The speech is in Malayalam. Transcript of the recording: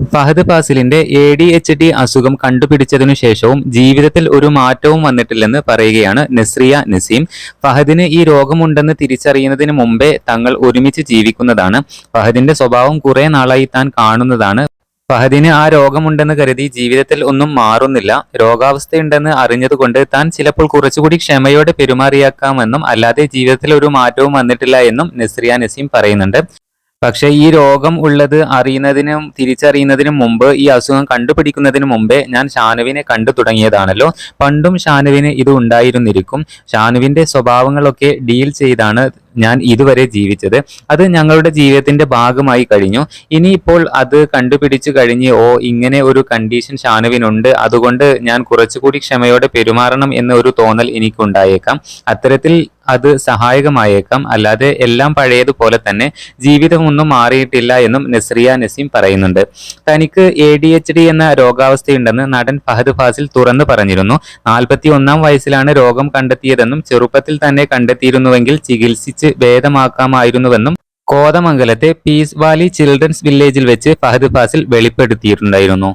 ഫഹദ് ഫാസിലിന്റെ എ ഡി എച്ച് ഡി അസുഖം കണ്ടുപിടിച്ചതിനു ശേഷവും ജീവിതത്തിൽ ഒരു മാറ്റവും വന്നിട്ടില്ലെന്ന് പറയുകയാണ് നസ്രിയ നസീം. ഫഹദിന് ഈ രോഗമുണ്ടെന്ന് തിരിച്ചറിയുന്നതിന് മുമ്പേ തങ്ങൾ ഒരുമിച്ച് ജീവിക്കുന്നതാണ്. ഫഹദിന്റെ സ്വഭാവം കുറെ നാളായി താൻ കാണുന്നതാണ്. ഫഹദിന് ആ രോഗമുണ്ടെന്ന് കരുതി ജീവിതത്തിൽ ഒന്നും മാറുന്നില്ല. രോഗാവസ്ഥയുണ്ടെന്ന് അറിഞ്ഞതുകൊണ്ട് താൻ ചിലപ്പോൾ കുറച്ചുകൂടി ക്ഷമയോടെ പെരുമാറിയാക്കാമെന്നും അല്ലാതെ ജീവിതത്തിൽ ഒരു മാറ്റവും വന്നിട്ടില്ല എന്നും നസ്രിയ നസീം പറയുന്നുണ്ട്. പക്ഷേ ഈ രോഗം ഉള്ളത് അറിയുന്നതിനും തിരിച്ചറിയുന്നതിനും മുമ്പ് ഈ അസുഖം കണ്ടുപിടിക്കുന്നതിന് മുമ്പേ ഞാൻ ഷാനുവിനെ കണ്ടു തുടങ്ങിയതാണല്ലോ. പണ്ടും ഷാനുവിന് ഇത് ഉണ്ടായിരുന്നിരിക്കും. ഷാനുവിന്റെ സ്വഭാവങ്ങളൊക്കെ ഡീൽ ചെയ്താണ് ഞാൻ ഇതുവരെ ജീവിച്ചത്. അത് ഞങ്ങളുടെ ജീവിതത്തിന്റെ ഭാഗമായി കഴിഞ്ഞു. ഇനിയിപ്പോൾ അത് കണ്ടുപിടിച്ചു കഴിഞ്ഞ് ഓ ഇങ്ങനെ ഒരു കണ്ടീഷൻ ഷാനുവിനുണ്ട്. അതുകൊണ്ട് ഞാൻ കുറച്ചുകൂടി ക്ഷമയോടെ പെരുമാറണം എന്ന ഒരു തോന്നൽ എനിക്കുണ്ടായേക്കാം. അത്തരത്തിൽ അത് സഹായകമായേക്കാം. അല്ലാതെ എല്ലാം പഴയതുപോലെ തന്നെ ജീവിതമൊന്നും മാറിയിട്ടില്ല എന്നും നസ്രിയ നസീം പറയുന്നുണ്ട്. തനിക്ക് എ ഡി എച്ച് ഡി എന്ന രോഗാവസ്ഥയുണ്ടെന്ന് നടൻ ഫഹദ് ഫാസിൽ തുറന്നു പറഞ്ഞിരുന്നു. നാൽപ്പത്തി ഒന്നാം വയസ്സിലാണ് രോഗം കണ്ടെത്തിയതെന്നും ചെറുപ്പത്തിൽ തന്നെ കണ്ടെത്തിയിരുന്നുവെങ്കിൽ ചികിത്സിച്ച് ഭേദമാക്കാമായിരുന്നുവെന്നും കോതമംഗലത്തെ പീസ് വാലി ചിൽഡ്രൻസ് വില്ലേജിൽ വെച്ച് ഫഹദ് ഫാസിൽ വെളിപ്പെടുത്തിയിട്ടുണ്ടായിരുന്നു.